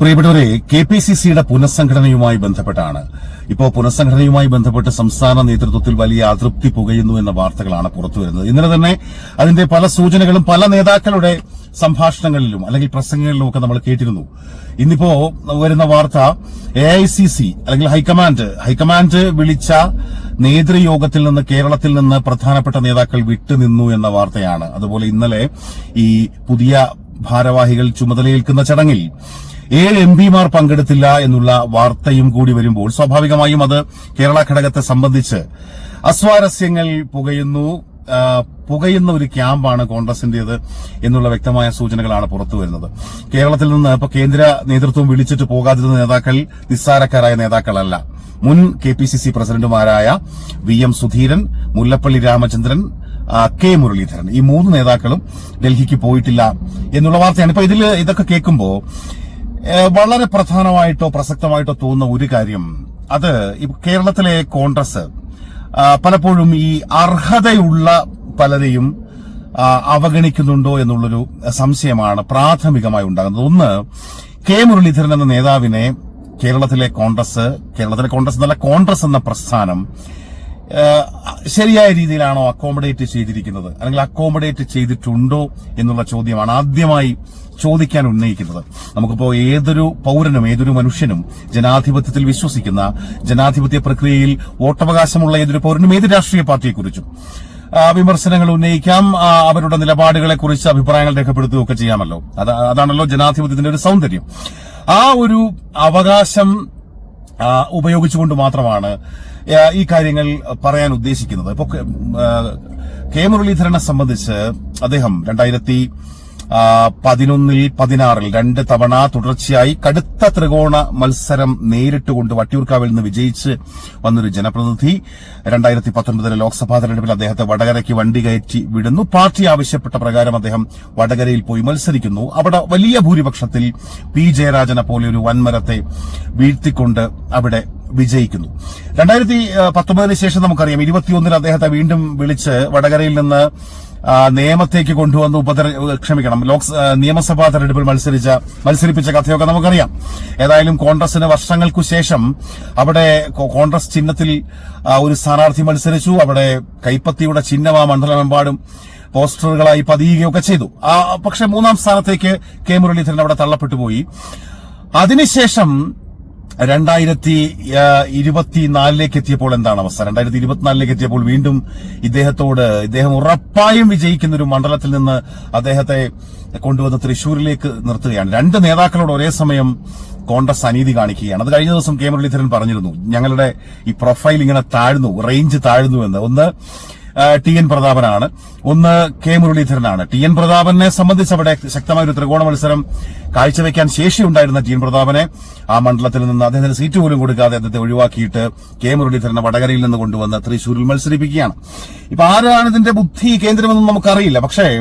പ്രിയപ്പെട്ടവരെ K P C സിയുടെ പുനഃസംഘടനയുമായി ബന്ധപ്പെട്ടാണ്. ഇപ്പോൾ പുനഃസംഘടനയുമായി ബന്ധപ്പെട്ട് സംസ്ഥാന നേതൃത്വത്തിൽ വലിയ അതൃപ്തി പുകയുന്നു എന്ന വാർത്തകളാണ് പുറത്തുവരുന്നത്. ഇന്നലെ തന്നെ അതിന്റെ പല സൂചനകളും പല നേതാക്കളുടെ സംഭാഷണങ്ങളിലും അല്ലെങ്കിൽ പ്രസംഗങ്ങളിലും ഒക്കെ നമ്മൾ കേട്ടിരുന്നു. ഇന്നിപ്പോ വരുന്ന വാർത്ത എ ഐ സി സി അല്ലെങ്കിൽ ഹൈക്കമാൻഡ് ഹൈക്കമാൻഡ് വിളിച്ച നേതൃയോഗത്തിൽ നിന്ന് കേരളത്തിൽ നിന്ന് പ്രധാനപ്പെട്ട നേതാക്കൾ വിട്ടുനിന്നു എന്ന വാർത്തയാണ്. അതുപോലെ ഇന്നലെ ഈ പുതിയ ഭാരവാഹികൾ ചുമതലയേൽക്കുന്ന ചടങ്ങിൽ ഏഴ് എം പിമാർ പങ്കെടുത്തില്ല എന്നുള്ള വാർത്തയും കൂടി വരുമ്പോൾ സ്വാഭാവികമായും അത് കേരള ഘടകത്തെ സംബന്ധിച്ച് അസ്വാരസ്യങ്ങൾ പുകയുന്നു പുകയുന്ന ഒരു ക്യാമ്പാണ് കോൺഗ്രസിന്റേത് എന്നുള്ള വ്യക്തമായ സൂചനകളാണ് പുറത്തു വരുന്നത്. കേരളത്തിൽ നിന്ന് ഇപ്പൊ കേന്ദ്ര നേതൃത്വം വിളിച്ചിട്ട് പോകാതിരുന്ന നേതാക്കൾ നിസ്സാരക്കാരായ നേതാക്കളല്ല. മുൻ കെ പി സി സി പ്രസിഡന്റുമാരായ V M Sudheeran Mullappally Ramachandran K Muraleedharan ഈ മൂന്ന് നേതാക്കളും ഡൽഹിക്ക് പോയിട്ടില്ല എന്നുള്ള വാർത്തയാണ്. ഇപ്പൊ ഇതിൽ ഇതൊക്കെ കേൾക്കുമ്പോ ഏഹ് വളരെ പ്രധാനമായിട്ടോ പ്രസക്തമായിട്ടോ തോന്നുന്ന ഒരു കാര്യം. അത് കേരളത്തിലെ കോൺഗ്രസ് പലപ്പോഴും ഈ അർഹതയുള്ള പലരെയും അവഗണിക്കുന്നുണ്ടോ എന്നുള്ളൊരു സംശയമാണ് പ്രാഥമികമായി ഉണ്ടാകുന്നത്. ഒന്ന് കെ മുരളീധരൻ എന്ന നേതാവിനെ കേരളത്തിലെ കോൺഗ്രസ് കേരളത്തിലെ കോൺഗ്രസ് എന്നല്ല കോൺഗ്രസ് എന്ന പ്രസ്ഥാനം ശരിയായ രീതിയിലാണോ അക്കോമഡേറ്റ് ചെയ്തിരിക്കുന്നത്? അല്ലെങ്കിൽ അക്കോമഡേറ്റ് ചെയ്തിട്ടുണ്ടോ എന്നുള്ള ചോദ്യമാണ് ആദ്യമായി ചോദിക്കാൻ ഉന്നയിക്കുന്നത്. നമുക്കിപ്പോൾ ഏതൊരു പൗരനും ഏതൊരു മനുഷ്യനും ജനാധിപത്യത്തിൽ വിശ്വസിക്കുന്ന ജനാധിപത്യ പ്രക്രിയയിൽ വോട്ടവകാശമുള്ള ഏതൊരു പൗരനും ഏത് രാഷ്ട്രീയ പാർട്ടിയെക്കുറിച്ചും വിമർശനങ്ങൾ ഉന്നയിക്കാം. അവരുടെ നിലപാടുകളെക്കുറിച്ച് അഭിപ്രായങ്ങൾ രേഖപ്പെടുത്തുകയൊക്കെ ചെയ്യാമല്ലോ. അത് അതാണല്ലോ ജനാധിപത്യത്തിന്റെ ഒരു സൗന്ദര്യം. ആ ഒരു അവകാശം ഉപയോഗിച്ചുകൊണ്ട് മാത്രമാണ് ഈ കാര്യങ്ങൾ പറയാൻ ഉദ്ദേശിക്കുന്നത്. ഇപ്പൊ കെ- മുരളീധരനെ സംബന്ധിച്ച് അദ്ദേഹം രണ്ടായിരത്തി പതിനൊന്നിൽ പതിനാറിൽ രണ്ട് തവണ തുടർച്ചയായി കടുത്ത ത്രികോണ മത്സരം നേരിട്ടുകൊണ്ട് വട്ടിയൂർക്കാവിൽ നിന്ന് വിജയിച്ച് വന്നൊരു ജനപ്രതിനിധി. രണ്ടായിരത്തി പത്തൊൻപതിലെ ലോക്സഭാ തെരഞ്ഞെടുപ്പിൽ അദ്ദേഹത്തെ വടകരയ്ക്ക് വണ്ടി കയറ്റി വിടുന്നു. പാർട്ടി ആവശ്യപ്പെട്ട പ്രകാരം അദ്ദേഹം വടകരയിൽ പോയി മത്സരിക്കുന്നു. അവിടെ വലിയ ഭൂരിപക്ഷത്തിൽ പി ജയരാജനെ പോലെ ഒരു വൻമരത്തെ വീഴ്ത്തിക്കൊണ്ട് അവിടെ വിജയിക്കുന്നു. രണ്ടായിരത്തി പത്തൊമ്പതിന് ശേഷം നമുക്കറിയാം ഇരുപത്തിയൊന്നിൽ അദ്ദേഹത്തെ വീണ്ടും വിളിച്ച് വടകരയിൽ നിന്ന് നിയമത്തേക്ക് കൊണ്ടുവന്ന് ഉപതെര ക്ഷമിക്കണം. ലോക് നിയമസഭാ തെരഞ്ഞെടുപ്പിൽ മത്സരിച്ച മത്സരിപ്പിച്ച കഥയൊക്കെ നമുക്കറിയാം. ഏതായാലും കോൺഗ്രസിന് വർഷങ്ങൾക്കു ശേഷം അവിടെ കോൺഗ്രസ് ചിഹ്നത്തിൽ ഒരു സ്ഥാനാർത്ഥി മത്സരിച്ചു. അവിടെ കൈപ്പത്തിയുടെ ചിഹ്നം ആ മണ്ഡലമെമ്പാടും പോസ്റ്ററുകളായി പതിയുകയൊക്കെ ചെയ്തു. പക്ഷെ മൂന്നാം സ്ഥാനത്തേക്ക് കെ മുരളീധരൻ അവിടെ തള്ളപ്പെട്ടു പോയി. അതിനുശേഷം രണ്ടായിരത്തി ഇരുപത്തിനാലിലേക്ക് എത്തിയപ്പോൾ എന്താണ് അവസ്ഥ? രണ്ടായിരത്തി ഇരുപത്തിനാലിലേക്ക് എത്തിയപ്പോൾ വീണ്ടും ഇദ്ദേഹത്തോട് ഇദ്ദേഹം ഉറപ്പായും വിജയിക്കുന്ന ഒരു മണ്ഡലത്തിൽ നിന്ന് അദ്ദേഹത്തെ കൊണ്ടുവന്ന് തൃശൂരിലേക്ക് നിർത്തുകയാണ്. രണ്ട് നേതാക്കളോട് ഒരേ സമയം കോൺഗ്രസ് അനീതി കാണിക്കുകയാണ്. അത് കഴിഞ്ഞ ദിവസം കെ മുരളീധരൻ പറഞ്ഞിരുന്നു ഞങ്ങളുടെ ഈ പ്രൊഫൈൽ ഇങ്ങനെ താഴ്ന്നു റേഞ്ച് താഴ്ന്നു എന്ന്. ഒന്ന് ടി എൻ പ്രതാപനാണ്. ഒന്ന് കെ മുരളീധരനാണ്. ടി എൻ പ്രതാപനെ സംബന്ധിച്ച് അവിടെ ശക്തമായ ഒരു ത്രികോണ മത്സരം കാഴ്ചവെക്കാൻ ശേഷിയുണ്ടായിരുന്ന ടി എൻ പ്രതാപനെ ആ മണ്ഡലത്തിൽ നിന്ന് അദ്ദേഹത്തിന് സീറ്റ് പോലും കൊടുക്കാതെ അദ്ദേഹത്തെ ഒഴിവാക്കിയിട്ട് കെ മുരളീധരനെ വടകരയിൽ നിന്ന് കൊണ്ടുവന്ന് തൃശൂരിൽ മത്സരിപ്പിക്കുകയാണ്. ഇപ്പൊ ആരാണ് ഇതിന്റെ ബുദ്ധി കേന്ദ്രമെന്നും നമുക്കറിയില്ല. പക്ഷേ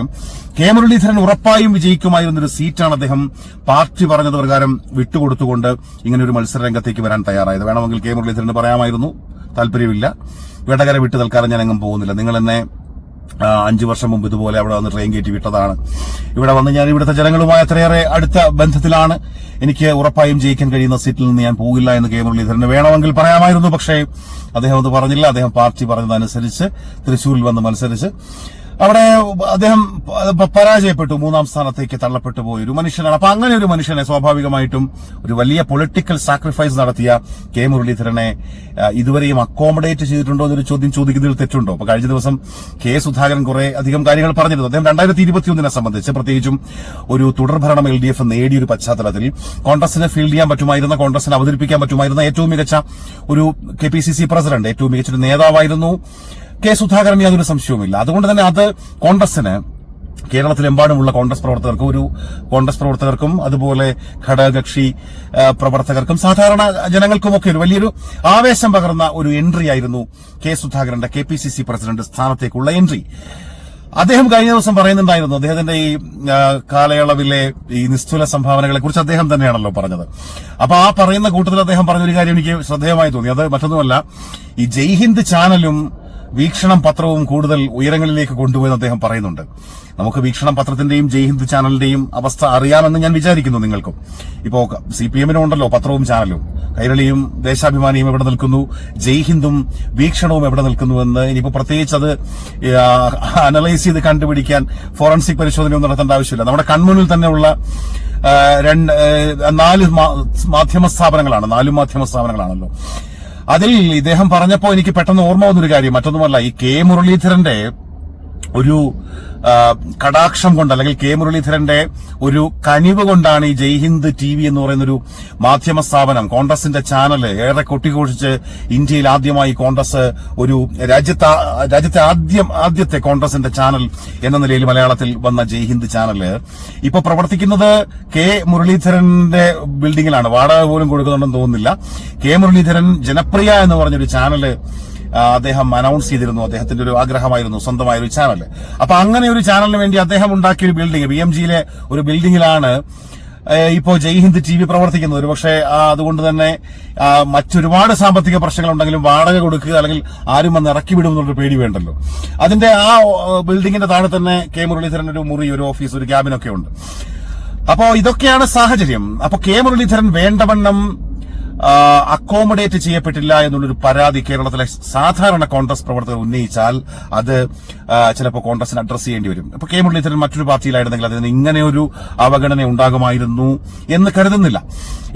കെ മുരളീധരൻ ഉറപ്പായും വിജയിക്കുമായിരുന്നൊരു സീറ്റാണ് അദ്ദേഹം പാർട്ടി പറഞ്ഞത് പ്രകാരം വിട്ടുകൊടുത്തുകൊണ്ട് ഇങ്ങനെ ഒരു മത്സര രംഗത്തേക്ക് വരാൻ തയ്യാറായത്. വേണമെങ്കിൽ കെ മുരളീധരന് പറയാമായിരുന്നു. താല്പര്യമില്ല. വടകര വിട്ട് തൽക്കാലം ഞാൻ എങ്ങും പോകുന്നില്ല. നിങ്ങൾ എന്നെ അഞ്ചു വർഷം മുമ്പ് ഇതുപോലെ അവിടെ വന്ന് ട്രെയിൻ കയറ്റി വിട്ടതാണ്. ഇവിടെ വന്ന് ഞാൻ ഇവിടുത്തെ ജനങ്ങളുമായി അത്രയേറെ അടുത്ത ബന്ധത്തിലാണ്. എനിക്ക് ഉറപ്പായും ജയിക്കാൻ കഴിയുന്ന സീറ്റിൽ നിന്ന് ഞാൻ പോകില്ല എന്ന് കെ മുരളീധരന് വേണമെങ്കിൽ പറയാമായിരുന്നു. പക്ഷേ അദ്ദേഹം അത് പറഞ്ഞില്ല. അദ്ദേഹം പാർട്ടി പറഞ്ഞതനുസരിച്ച് തൃശൂരിൽ വന്ന് മത്സരിച്ച് അവിടെ അദ്ദേഹം പരാജയപ്പെട്ടു. മൂന്നാം സ്ഥാനത്തേക്ക് തള്ളപ്പെട്ടു പോയ ഒരു മനുഷ്യനാണ്. അപ്പൊ അങ്ങനെ ഒരു മനുഷ്യനെ സ്വാഭാവികമായിട്ടും ഒരു വലിയ പൊളിറ്റിക്കൽ സാക്രിഫൈസ് നടത്തിയ കെ മുരളീധരനെ ഇതുവരെയും അക്കോമഡേറ്റ് ചെയ്തിട്ടുണ്ടോ എന്നൊരു ചോദ്യം ചോദിക്കുന്നതിൽ തെറ്റുണ്ടോ? അപ്പൊ കഴിഞ്ഞ ദിവസം കെ സുധാകരൻ കുറെ അധികം കാര്യങ്ങൾ പറഞ്ഞിരുന്നു. അദ്ദേഹം രണ്ടായിരത്തി ഇരുപത്തിയൊന്നിനെ സംബന്ധിച്ച് പ്രത്യേകിച്ചും ഒരു തുടർഭരണം എൽ ഡി എഫ് നേടിയൊരു പശ്ചാത്തലത്തിൽ കോൺഗ്രസിനെ ഫീൽഡ് ചെയ്യാൻ പറ്റുമായിരുന്ന കോൺഗ്രസിനെ അവതരിപ്പിക്കാൻ പറ്റുമായിരുന്ന ഏറ്റവും മികച്ച ഒരു K P C C president ഏറ്റവും മികച്ച ഒരു നേതാവായിരുന്നു. കെ സുധാകരൻ യാതൊരു സംശയവുമില്ല. അതുകൊണ്ട് തന്നെ അത് കോൺഗ്രസിന് കേരളത്തിലെമ്പാടുമുള്ള കോൺഗ്രസ് പ്രവർത്തകർക്കും ഒരു കോൺഗ്രസ് പ്രവർത്തകർക്കും അതുപോലെ ഘടകകക്ഷി പ്രവർത്തകർക്കും സാധാരണ ജനങ്ങൾക്കുമൊക്കെ ഒരു വലിയൊരു ആവേശം പകർന്ന ഒരു എൻട്രി ആയിരുന്നു കെ സുധാകരന്റെ K P C C president സ്ഥാനത്തേക്കുള്ള entry അദ്ദേഹം കഴിഞ്ഞ ദിവസം പറയുന്നുണ്ടായിരുന്നു അദ്ദേഹത്തിന്റെ ഈ കാലയളവിലെ ഈ നിസ്തുല സംഭാവനകളെ കുറിച്ച് അദ്ദേഹം തന്നെയാണല്ലോ പറഞ്ഞത്. അപ്പൊ ആ പറയുന്ന കൂട്ടത്തിൽ അദ്ദേഹം പറഞ്ഞൊരു കാര്യം എനിക്ക് ശ്രദ്ധേയമായി തോന്നി. അത് മറ്റൊന്നുമല്ല ഈ ജയ്ഹിന്ദ് ചാനലും വീക്ഷണം പത്രവും കൂടുതൽ ഉയരങ്ങളിലേക്ക് കൊണ്ടുപോയെന്ന് അദ്ദേഹം പറയുന്നുണ്ട്. നമുക്ക് വീക്ഷണം പത്രത്തിന്റെയും ജയ് ഹിന്ദ് ചാനലിന്റെയും അവസ്ഥ അറിയാമെന്ന് ഞാൻ വിചാരിക്കുന്നു നിങ്ങൾക്കും. ഇപ്പോ സി പി എമ്മിനും ഉണ്ടല്ലോ പത്രവും ചാനലും. കൈരളിയും ദേശാഭിമാനിയും എവിടെ നിൽക്കുന്നു? ജയ് ഹിന്ദും വീക്ഷണവും എവിടെ നിൽക്കുന്നുവെന്ന് ഇനിയിപ്പോ പ്രത്യേകിച്ച് അത് അനലൈസ് ചെയ്ത് കണ്ടുപിടിക്കാൻ ഫോറൻസിക് പരിശോധനയൊന്നും നടത്തേണ്ട ആവശ്യമില്ല. നമ്മുടെ കൺമുന്നിൽ തന്നെയുള്ള രണ്ട് നാല് മാധ്യമ സ്ഥാപനങ്ങളാണ് നാല് മാധ്യമ സ്ഥാപനങ്ങളാണല്ലോ. അതിൽ ഇദ്ദേഹം പറഞ്ഞപ്പോ എനിക്ക് പെട്ടെന്ന് ഓർമ്മ വന്നൊരു കാര്യം. മറ്റൊന്നുമല്ല ഈ കെ മുരളീധരന്റെ ഒരു കടാക്ഷം കൊണ്ട് അല്ലെങ്കിൽ കെ മുരളീധരന്റെ ഒരു കനിവ് കൊണ്ടാണ് ഈ ജയ്ഹിന്ദ് ടി വി എന്ന് പറയുന്ന ഒരു മാധ്യമ സ്ഥാപനം കോൺഗ്രസിന്റെ ചാനൽ ഏറെ കൊട്ടിഘോഷിച്ച് ഇന്ത്യയിൽ ആദ്യമായി കോൺഗ്രസ് ഒരു രാജ്യത്തെ രാജ്യത്തെ ആദ്യം ആദ്യത്തെ കോൺഗ്രസിന്റെ ചാനൽ എന്ന നിലയിൽ മലയാളത്തിൽ വന്ന ജയ്ഹിന്ദ് ചാനൽ. ഇപ്പൊ പ്രവർത്തിക്കുന്നത് കെ മുരളീധരന്റെ ബിൽഡിങ്ങിലാണ്. വാടക പോലും കൊടുക്കുന്നുണ്ടെന്ന് തോന്നുന്നില്ല. കെ മുരളീധരൻ ജനപ്രിയ എന്ന് പറഞ്ഞൊരു ചാനൽ അദ്ദേഹം അനൗൺസ് ചെയ്തിരുന്നു. അദ്ദേഹത്തിന്റെ ഒരു ആഗ്രഹമായിരുന്നു. സ്വന്തമായ ഒരു ചാനൽ അപ്പൊ അങ്ങനെ ഒരു ചാനലിന് വേണ്ടി അദ്ദേഹം ഉണ്ടാക്കിയ ഒരു ബിൽഡിംഗ് ബി എം ജിയിലെ ഒരു ബിൽഡിംഗിലാണ് ഇപ്പോൾ ഇപ്പോ ജയ് ഹിന്ദ് ടി വി പ്രവർത്തിക്കുന്നത്. ഒരുപക്ഷെ അതുകൊണ്ട് തന്നെ മറ്റൊരുപാട് സാമ്പത്തിക പ്രശ്നങ്ങൾ ഉണ്ടെങ്കിലും വാടക കൊടുക്കുക അല്ലെങ്കിൽ ആരും വന്ന് ഇറക്കി വിടും എന്നുള്ളൊരു പേടി വേണ്ടല്ലോ. അതിന്റെ ആ ബിൽഡിങ്ങിന്റെ താഴെ തന്നെ കെ മുരളീധരൻ ഒരു മുറി ഒരു ഓഫീസ് ഒരു ക്യാബിനൊക്കെ ഉണ്ട്. അപ്പോ ഇതൊക്കെയാണ് സാഹചര്യം. അപ്പൊ കെ മുരളീധരൻ വേണ്ടവണ്ണം അക്കോമഡേറ്റ് ചെയ്യപ്പെട്ടില്ല എന്നുള്ളൊരു പരാതി കേരളത്തിലെ സാധാരണ കോൺഗ്രസ് പ്രവർത്തകർ ഉന്നയിച്ചാൽ അത് ചിലപ്പോൾ കോൺഗ്രസിന് അഡ്രസ് ചെയ്യേണ്ടി വരും. ഇപ്പൊ കെ മുരളീധരൻ മറ്റൊരു പാർട്ടിയിലായിരുന്നെങ്കിൽ അതിന് ഇങ്ങനെ ഒരു അവഗണന ഉണ്ടാകുമായിരുന്നു എന്ന് കരുതുന്നില്ല.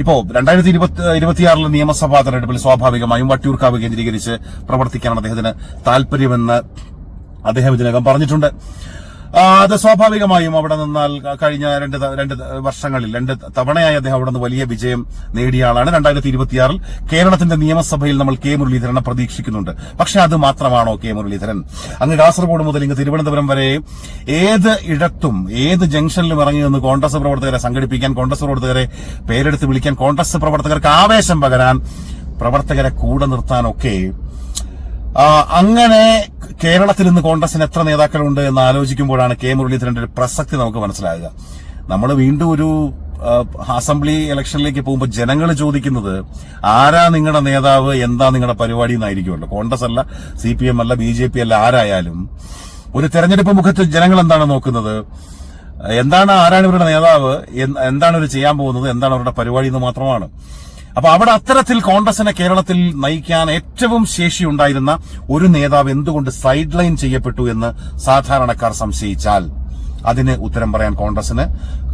ഇപ്പോ രണ്ടായിരത്തി ഇരുപത്തി ഇരുപത്തിയാറിലെ നിയമസഭാ തെരഞ്ഞെടുപ്പിൽ സ്വാഭാവികമായും വട്ടിയൂർക്കാവ് കേന്ദ്രീകരിച്ച് പ്രവർത്തിക്കാനാണ് അദ്ദേഹത്തിന് താല്പര്യമെന്ന് അദ്ദേഹം ഇതിനകം പറഞ്ഞിട്ടുണ്ട്. അത് സ്വാഭാവികമായും അവിടെ നിന്നാൽ കഴിഞ്ഞ രണ്ട് രണ്ട് വർഷങ്ങളിൽ രണ്ട് തവണയായി അദ്ദേഹം അവിടെ നിന്ന് വലിയ വിജയം നേടിയ ആളാണ്. രണ്ടായിരത്തി ഇരുപത്തിയാറിൽ കേരളത്തിന്റെ നിയമസഭയിൽ നമ്മൾ കെ മുരളീധരനെ പ്രതീക്ഷിക്കുന്നുണ്ട്. പക്ഷെ അത് മാത്രമാണോ കെ മുരളീധരൻ? അങ്ങ് കാസർഗോഡ് മുതൽ ഇങ്ങ് തിരുവനന്തപുരം വരെ ഏത് ഇടത്തും ഏത് ജംഗ്ഷനിലും ഇറങ്ങി നിന്ന് കോൺഗ്രസ് പ്രവർത്തകരെ സംഘടിപ്പിക്കാൻ കോൺഗ്രസ് പ്രവർത്തകരെ പേരെടുത്ത് വിളിക്കാൻ കോൺഗ്രസ് പ്രവർത്തകർക്ക് ആവേശം പകരാൻ പ്രവർത്തകരെ കൂടെ നിർത്താനൊക്കെ അങ്ങനെ കേരളത്തിൽ ഇന്ന് കോൺഗ്രസിന് എത്ര നേതാക്കളുണ്ട് എന്ന് ആലോചിക്കുമ്പോഴാണ് കെ മുരളീധരന്റെ പ്രസക്തി നമുക്ക് മനസ്സിലാകുക നമ്മൾ വീണ്ടും ഒരു അസംബ്ലി ഇലക്ഷനിലേക്ക് പോകുമ്പോൾ ജനങ്ങൾ ചോദിക്കുന്നത് ആരാ നിങ്ങളുടെ നേതാവ് എന്താ നിങ്ങളുടെ പരിപാടി എന്നായിരിക്കുമല്ലോ. കോൺഗ്രസ് അല്ല സി പി എം അല്ല ബി ജെ പി അല്ല ആരായാലും ഒരു തെരഞ്ഞെടുപ്പ് മുഖത്ത് ജനങ്ങൾ എന്താണ് നോക്കുന്നത്? എന്താണ് ആരാണ് ഇവരുടെ നേതാവ് എന്താണ് ഇവർ ചെയ്യാൻ പോകുന്നത് എന്താണ് അവരുടെ പരിപാടി എന്ന് മാത്രമാണ്. അപ്പൊ അവിടെ അത്തരത്തിൽ കോൺഗ്രസിനെ കേരളത്തിൽ നയിക്കാൻ ഏറ്റവും ശേഷിയുണ്ടായിരുന്ന ഒരു നേതാവ് എന്തുകൊണ്ട് സൈഡ് ലൈൻ ചെയ്യപ്പെട്ടു എന്ന് സാധാരണക്കാർ സംശയിച്ചാൽ അതിന് ഉത്തരം പറയാൻ കോൺഗ്രസിന്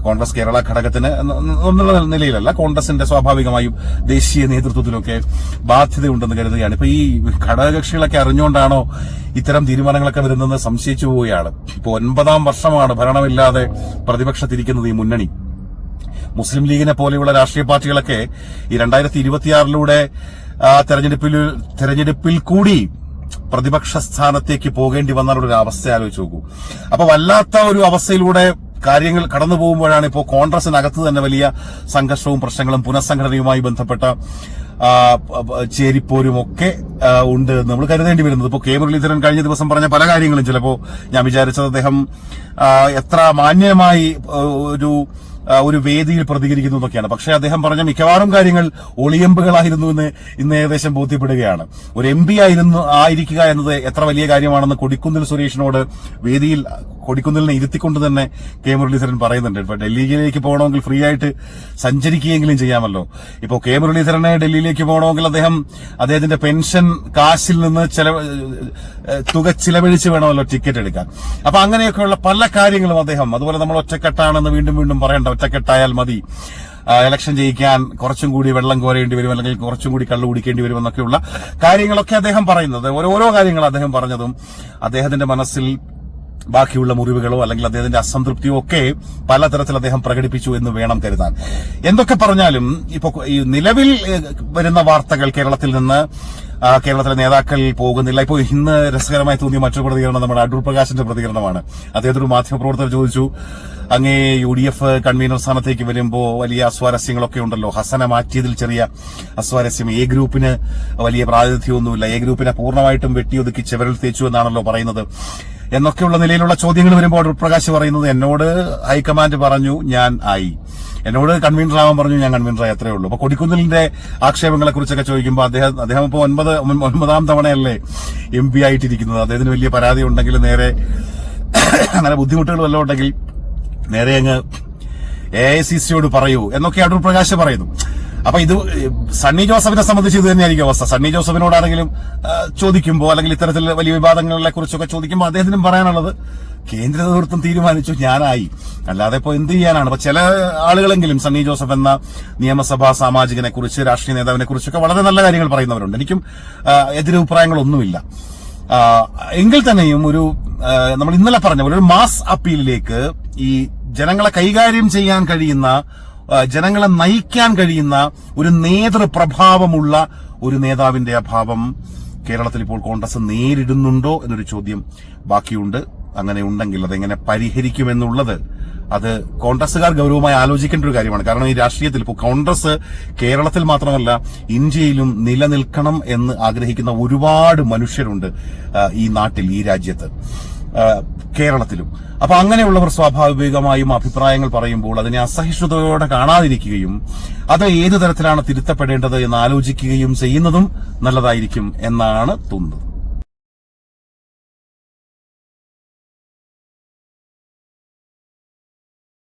കോൺഗ്രസ് കേരള ഘടകത്തിന് എന്ന- എന്നുള്ള നിലയിലല്ല കോൺഗ്രസിന്റെ സ്വാഭാവികമായും ദേശീയ നേതൃത്വത്തിലൊക്കെ ബാധ്യതയുണ്ടെന്ന് കരുതുകയാണ്. ഇപ്പൊ ഈ ഘടകകക്ഷികളൊക്കെ അറിഞ്ഞുകൊണ്ടാണോ ഇത്തരം തീരുമാനങ്ങളൊക്കെ വരുന്നതെന്ന് സംശയിച്ചു പോവുകയാണ്. ഇപ്പൊ ഒൻപതാം വർഷമാണ് ഭരണമില്ലാതെ പ്രതിപക്ഷത്തിരിക്കുന്നത് ഈ മുന്നണി. മുസ്ലിം ലീഗിനെ പോലെയുള്ള രാഷ്ട്രീയ പാർട്ടികളൊക്കെ ഈ രണ്ടായിരത്തി ഇരുപത്തിയാറിലൂടെ തെരഞ്ഞെടുപ്പിൽ തെരഞ്ഞെടുപ്പിൽ കൂടി പ്രതിപക്ഷ സ്ഥാനത്തേക്ക് പോകേണ്ടി വന്നാലുള്ള ഒരു അവസ്ഥ ആലോചിച്ച് നോക്കൂ. അപ്പൊ വല്ലാത്ത ഒരു അവസ്ഥയിലൂടെ കാര്യങ്ങൾ കടന്നു പോകുമ്പോഴാണ് ഇപ്പോൾ കോൺഗ്രസിനകത്ത് തന്നെ വലിയ സംഘർഷവും പ്രശ്നങ്ങളും പുനഃസംഘടനയുമായി ബന്ധപ്പെട്ട ചേരിപ്പോരും ഒക്കെ ഉണ്ട് നമ്മൾ കരുതേണ്ടി വരുന്നത്. ഇപ്പോൾ കെ മുരളീധരൻ കഴിഞ്ഞ ദിവസം പറഞ്ഞ പല കാര്യങ്ങളും ചിലപ്പോൾ ഞാൻ വിചാരിച്ചത് അദ്ദേഹം എത്ര മാന്യമായി ഒരു ഒരു വേദിയിൽ പ്രതികരിക്കുന്നു എന്നൊക്കെയാണ്. പക്ഷേ അദ്ദേഹം പറഞ്ഞ മിക്കവാറും കാര്യങ്ങൾ ഒളിയമ്പുകളായിരുന്നു എന്ന് ഇന്ന് ഏകദേശം ബോധ്യപ്പെടുകയാണ്. ഒരു എം പി ആയിരുന്നു ആയിരിക്കുക എന്നത് എത്ര വലിയ കാര്യമാണെന്ന് കൊടിക്കുന്നിൽ സുരേഷിനോട് വേദിയിൽ കൊടിക്കുന്നിലിനെ ഇരുത്തിക്കൊണ്ട് തന്നെ കെ മുരളീധരൻ പറയുന്നുണ്ട്. ഇപ്പൊ ഡൽഹിയിലേക്ക് പോകണമെങ്കിൽ ഫ്രീ ആയിട്ട് സഞ്ചരിക്കുകയെങ്കിലും ചെയ്യാമല്ലോ. ഇപ്പോ കെ മുരളീധരനെ ഡൽഹിയിലേക്ക് പോകണമെങ്കിൽ അദ്ദേഹം അദ്ദേഹത്തിന്റെ പെൻഷൻ കാശിൽ നിന്ന് ചെലവ് തുക ചിലവഴിച്ച് വേണമല്ലോ ടിക്കറ്റ് എടുക്കാൻ. അപ്പൊ അങ്ങനെയൊക്കെയുള്ള പല കാര്യങ്ങളും അദ്ദേഹം അതുപോലെ നമ്മൾ ഒറ്റക്കെട്ടാണെന്ന് വീണ്ടും വീണ്ടും പറയണ്ട ഒറ്റക്കെട്ടായാൽ മതി. ഇലക്ഷൻ ജയിക്കാൻ കുറച്ചും കൂടി വെള്ളം കോരേണ്ടി വരും അല്ലെങ്കിൽ കുറച്ചും കൂടി കള്ളു കുടിക്കേണ്ടി വരും എന്നൊക്കെയുള്ള കാര്യങ്ങളൊക്കെ അദ്ദേഹം പറയുന്നത്. ഓരോരോ കാര്യങ്ങൾ അദ്ദേഹം പറഞ്ഞതും. അദ്ദേഹത്തിന്റെ മനസ്സിൽ ബാക്കിയുള്ള മുറിവുകളോ അല്ലെങ്കിൽ അദ്ദേഹത്തിന്റെ അസംതൃപ്തിയോ ഒക്കെ പലതരത്തിൽ അദ്ദേഹം പ്രകടിപ്പിച്ചു എന്ന് വേണം കരുതാൻ. എന്തൊക്കെ പറഞ്ഞാലും ഇപ്പൊ ഈ നിലവിൽ വരുന്ന വാർത്തകൾ കേരളത്തിൽ നിന്ന് കേരളത്തിലെ നേതാക്കൾ പോകുന്നില്ല. ഇപ്പോൾ ഇന്ന് രസകരമായി തോന്നിയ മറ്റൊരു പ്രതികരണം നമ്മുടെ അടൂർ പ്രകാശിന്റെ പ്രതികരണമാണ്. അദ്ദേഹത്തോട് മാധ്യമപ്രവർത്തകർ ചോദിച്ചു അങ്ങേ യു ഡി എഫ് കൺവീനർ സ്ഥാനത്തേക്ക് വരുമ്പോൾ വലിയ അസ്വാരസ്യങ്ങളൊക്കെ ഉണ്ടല്ലോ. ഹസനെ മാറ്റിയതിൽ ചെറിയ അസ്വാരസ്യം. എ ഗ്രൂപ്പിന് വലിയ പ്രാതിനിധ്യമൊന്നുമില്ല. എ ഗ്രൂപ്പിനെ പൂർണമായിട്ടും വെട്ടിയൊതുക്കി ചെവരൽ തേച്ചു എന്നാണല്ലോ പറയുന്നത്. എന്നൊക്കെയുള്ള നിലയിലുള്ള ചോദ്യങ്ങൾ വരുമ്പോൾ അടൂർ പ്രകാശ് പറയുന്നത് എന്നോട് ഹൈക്കമാൻഡ് പറഞ്ഞു ഞാൻ ആയി. എന്നോട് കൺവീനർ ആവാൻ പറഞ്ഞു ഞാൻ കൺവീനർ ആയി. അത്രേ ഉള്ളൂ. അപ്പൊ കൊടിക്കുന്നിലിന്റെ ആക്ഷേപങ്ങളെ കുറിച്ചൊക്കെ ചോദിക്കുമ്പോൾ അദ്ദേഹം അദ്ദേഹം ഇപ്പോൾ ഒൻപത് ഒൻപതാം തവണയല്ലേ എം പി ആയിട്ടിരിക്കുന്നത്. അദ്ദേഹത്തിന് വലിയ പരാതി ഉണ്ടെങ്കിൽ നേരെ അങ്ങനെ ബുദ്ധിമുട്ടുകൾ വല്ലതും ഉണ്ടെങ്കിൽ നേരെ അങ്ങ് എ ഐ സി സിയോട് പറയൂ എന്നൊക്കെ അടൂർ പ്രകാശ് പറയുന്നു. അപ്പൊ ഇത് സണ്ണി ജോസഫിനെ സംബന്ധിച്ച് ഇത് തന്നെയായിരിക്കും അവസ്ഥ. സണ്ണി ജോസഫിനോടാണെങ്കിലും ചോദിക്കുമ്പോൾ അല്ലെങ്കിൽ ഇത്തരത്തിൽ വലിയ വിവാദങ്ങളെ കുറിച്ചൊക്കെ ചോദിക്കുമ്പോൾ അദ്ദേഹത്തിനും പറയാനുള്ളത് കേന്ദ്ര നേതൃത്വം തീരുമാനിച്ചു ഞാനായി. അല്ലാതെ ഇപ്പോൾ എന്ത് ചെയ്യാനാണ്? അപ്പൊ ചില ആളുകളെങ്കിലും സണ്ണി ജോസഫ് എന്ന നിയമസഭാ സാമാജികനെ കുറിച്ച് രാഷ്ട്രീയ നേതാവിനെ കുറിച്ചൊക്കെ വളരെ നല്ല കാര്യങ്ങൾ പറയുന്നവരുണ്ട്. എനിക്കും എതിരഭിപ്രായങ്ങളൊന്നുമില്ല. എങ്കിൽ തന്നെയും ഒരു നമ്മൾ ഇന്നലെ പറഞ്ഞ പോലെ ഒരു മാസ് അപ്പീലിലേക്ക് ഈ ജനങ്ങളെ കൈകാര്യം ചെയ്യാൻ കഴിയുന്ന ജനങ്ങളെ നയിക്കാൻ കഴിയുന്ന ഒരു നേതൃപ്രഭാവമുള്ള ഒരു നേതാവിന്റെ അഭാവം കേരളത്തിൽ ഇപ്പോൾ കോൺഗ്രസ് നേരിടുന്നുണ്ടോ എന്നൊരു ചോദ്യം ബാക്കിയുണ്ട്. അങ്ങനെ ഉണ്ടെങ്കിൽ അതെങ്ങനെ പരിഹരിക്കുമെന്നുള്ളത് അത് കോൺഗ്രസുകാർ ഗൗരവമായി ആലോചിക്കേണ്ട ഒരു കാര്യമാണ്. കാരണം ഈ രാഷ്ട്രീയത്തിൽ ഇപ്പോൾ കോൺഗ്രസ് കേരളത്തിൽ മാത്രമല്ല ഇന്ത്യയിലും നിലനിൽക്കണം എന്ന് ആഗ്രഹിക്കുന്ന ഒരുപാട് മനുഷ്യരുണ്ട് ഈ നാട്ടിൽ ഈ രാജ്യത്ത്. കേരളത്തിലും. അപ്പൊ അങ്ങനെയുള്ളവർ സ്വാഭാവികമായും അഭിപ്രായങ്ങൾ പറയുമ്പോൾ അതിനെ അസഹിഷ്ണുതയോടെ കാണാതിരിക്കുകയും അത് ഏതു തരത്തിലാണ് തിരുത്തപ്പെടേണ്ടത് എന്ന് ആലോചിക്കുകയും ചെയ്യുന്നതും നല്ലതായിരിക്കും എന്നാണ് തോന്നുന്നത്.